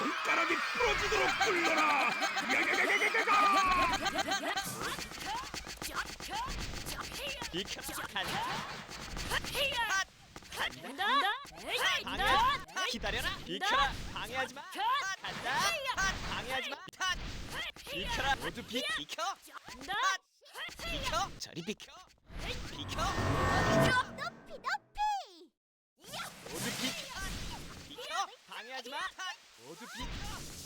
손가락이 부러지도록 굴러라 야야야야야야야 기다려라 비켜라 방해하지 마 간다 방해하지 마 비켜라 모두 비 비켜 비켜 저리 비켜 비켜 높이 높이. 모두 비켜 비켜 방해하지 마 모두 비켜.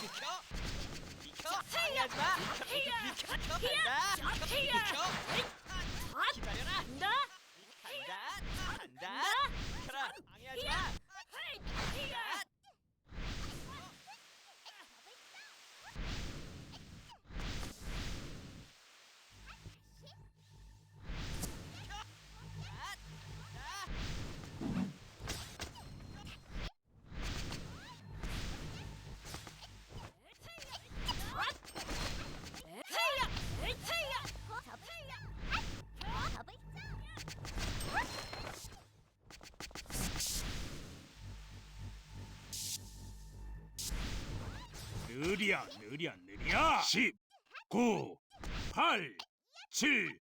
비켜 비켜 방해하지 마 비켜 모두 비켜. 간다 비켜 기다려라 간다 간다 비켜라 방해하지 마 느리야 느리야 느리야. 10 9 8 7 6 5 올인